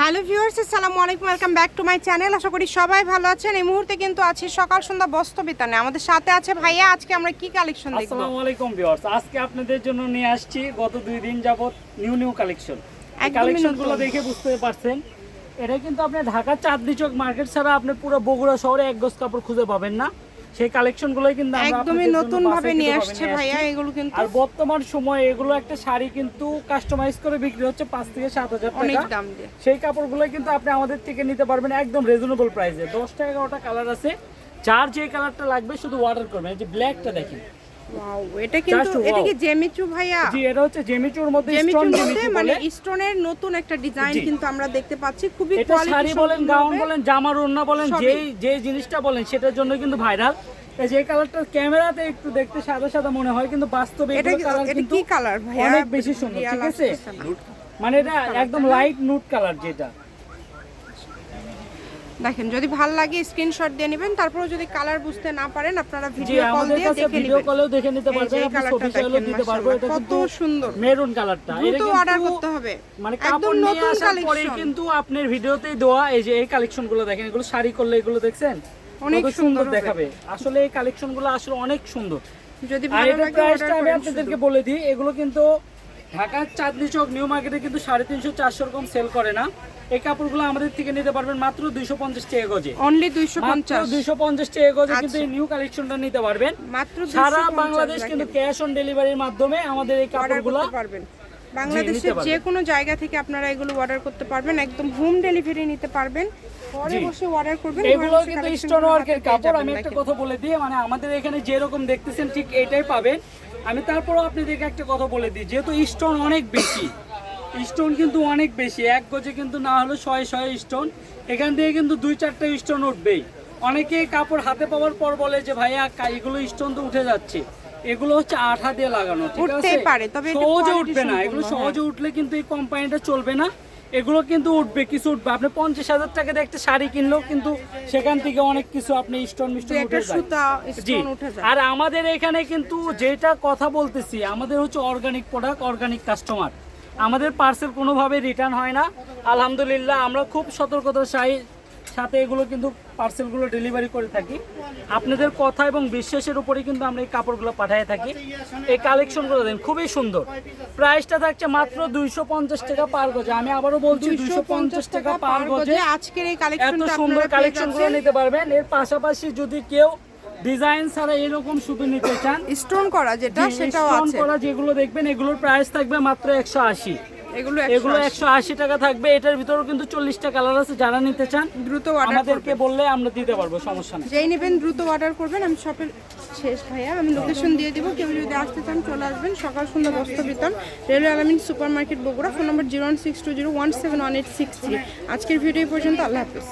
Hello viewers আসসালামু আলাইকুম welcome back to my channel. আশা করি সবাই ভালো আছেন। এই মুহূর্তে কিন্তু আছি সকাল সন্ধ্যা বস্ত্র বিতানে আমাদের সাথে আছে ভাইয়া আজকে আমরা কি কালেকশন দেখব? আসসালামু আলাইকুম ভিউয়ার্স আজকে আপনাদের জন্য নিয়ে আসছি গত দুই দিন যাবত নিউ নিউ কালেকশন এই একদমই কালেকশনগুলো দেখে বুঝতে পারছেন। এটা কিন্তু আপনি ঢাকা চাঁদনি চক মার্কেট ছাড়া আপনি পুরো বগুড়া শহরে এক গজ কাপড় খুঁজে পাবেন না। সেই কালেকশনগুলোই কিন্তু একদমই নতুন ভাবে নিয়ে আসছে ভাইয়া এগুলো কিন্তু আর বর্তমান সময়ে এগুলো একটা শাড়ি কিন্তু কাস্টমাইজ করে বিক্রি হচ্ছে পাঁচ থেকে সাত হাজার অনেক টাকা দাম দিয়ে। সেই কাপড়গুলো কিন্তু আপনি আমাদের থেকে নিতে পারবেন একদম রিজনেবল প্রাইসে দশ টাকা এগারোটা কালার আছে। যার যে কালারটা লাগবে শুধু অর্ডার করবেন। এই যে ব্ল্যাকটা দেখেন। ওয়াও এটা কিন্তু এটা কি জেমিচু ভাইয়া? জি এটা হচ্ছে জেমিচুর মধ্যে স্টোন জেমিচু মানে স্টোনের নতুন একটা ডিজাইন কিন্তু আমরা দেখতে পাচ্ছি। খুবই এটা শাড়ি বলেন গাউন বলেন জামার ওড়না বলেন। যেই যে জিনিসটা বলেন সেটার জন্য কিন্তু ভাইরাল যে কালারটা ক্যামেরাতে একটু দেখতে সাদা সাদা মনে হয় কিন্তু বাস্তবে এটা কালার এটা কিন্তু কি কালার ভাইয়া? অনেক বেশি সুন্দর ঠিক আছে? মানে এটা একদম লাইট নুট কালার যেটা। দেখেন যদি ভালো লাগে স্ক্রিনশট দিয়ে নেবেন তারপরে যদি কালার বুঝতে না পারেন আপনারা ভিডিও কল দিয়ে দেখে ভিডিও কলেও দেখে নিতে পারবেন আপনি ছবি চাইলেও দিতে পারব এটা কত সুন্দর। মেরুন কালারটা দ্রুত অর্ডার করতে হবে। মানে একদম কাপড় নিয়ে নতুন আসার পরে কালেকশন কিন্তু আপনার ভিডিওতেই দেওয়া এই যে এই কালেকশনগুলো দেখেন এগুলো শাড়ি করলে এগুলো দেখছেন? অনেক সুন্দর দেখাবে। আসলে এই কালেকশনগুলো আসলে অনেক সুন্দর। যদি ভালো লাগে আমি আপনাদেরকে বলে দিই এগুলো কিন্তু ঢাকার চাঁদনি চক নিউ মার্কেটে কিন্তু সাড়ে তিনশো চারশো রকম সেল করে না। এই কাপড়গুলো আমাদের থেকে নিতে পারবেন মাত্র দুইশো পঞ্চাশ টাকা গজে। অনলি দুইশো পঞ্চাশ। দুইশো পঞ্চাশ টাকা গজে কিন্তু আচ্ছা। এই নিউ কালেকশনটা নিতে পারবেন। মাত্র সারা বাংলাদেশ কিন্তু ক্যাশ অন ডেলিভারির মাধ্যমে আমাদের এই কাপড়গুলো পারবেন। বাংলাদেশের যে কোনো জায়গা থেকে আপনারা এগুলো অর্ডার করতে পারবেন একদম হোম ডেলিভারি নিতে পারবেন। ঘরে বসে অর্ডার করবেন এগুলো কিন্তু স্টোন ওয়ার্কের কাপড় আমি একটা। কথা বলে দিই মানে আমাদের এখানে যেরকম দেখতেছেন ঠিক এইটাই পাবেন। আমি তারপরও আপনাদেরকে একটা কথা বলে দিই যেহেতু স্টোন অনেক বেশি স্টোন কিন্তু অনেক বেশি এক গজে কিন্তু না হলো শয়ে শয়ে স্টোন এখান থেকে কিন্তু দুই চারটা স্টোন উঠবেই। অনেকে কাপড় হাতে পাওয়ার পর বলে যে ভাইয়া এগুলো স্টোন তো উঠে যাচ্ছে। এগুলো হচ্ছে আঠা দিয়ে লাগানো ঠিক আছে? পারে, তবে সহজে উঠবে না। এগুলো হ্যাঁ। সহজে উঠলে কিন্তু এই কোম্পানিটা চলবে না। এগুলো কিন্তু উঠবে কিছু উঠবে। আপনি পঞ্চাশ হাজার টাকা দিয়ে একটা শাড়ি কিনলেও কিন্তু সেখান থেকে অনেক কিছু আপনি স্টোন মিস্টোন উঠে যায়। আর আমাদের এখানে কিন্তু যেটা কথা বলতেছি আমাদের হচ্ছে অর্গানিক প্রোডাক্ট অর্গানিক কাস্টমার আমাদের পার্সেল কোনোভাবে রিটার্ন হয় না। আলহামদুলিল্লাহ আমরা খুব সতর্কতার সাই- সাথে এগুলো কিন্তু পার্সেলগুলো ডেলিভারি করে থাকি। আপনাদের কথা এবং বিশ্বাসের উপরে কিন্তু আমরা এই কাপড়গুলো পাঠিয়ে থাকি। এই কালেকশনগুলো দেন খুবই সুন্দর। প্রাইসটা থাকছে মাত্র দুইশো পঞ্চাশ টাকা পার গজে। আমি আবারও বলছি দুইশো পঞ্চাশ টাকা পার গজে। আজকের এই এত সুন্দর আপনারা পেয়ে কালেকশন নিতে পারবেন। এর পাশাপাশি যদি কেউ ডিজাইন ছাড়া এরকম শুধু নিতে চান স্টোন করা যেটা সেটাও আছে। করা যেগুলো দেখবেন এগুলোর প্রাইস থাকবে মাত্র একশো আশি। এগুলো এগুলো একশো আশি টাকা থাকবে। এটার ভিতরেও কিন্তু চল্লিশটা কালার আছে যারা নিতে চান দ্রুত আমাদেরকে বললে আমরা দিতে পারব সমস্যা নেই। যেই নেবেন দ্রুত অর্ডার করবেন। আমি শপের শেষ ভাইয়া আমি লোকেশন দিয়ে দিব। কেউ যদি আসতে চান চলে আসবেন। সকাল সন্ধ্যা বস্ত্র বিতরণ। Railway Alamin super market Bogura phone number zero one six two zero one seven one eight six three আজকের ভিডিও পর্যন্ত আল্লাহ হাফিজ।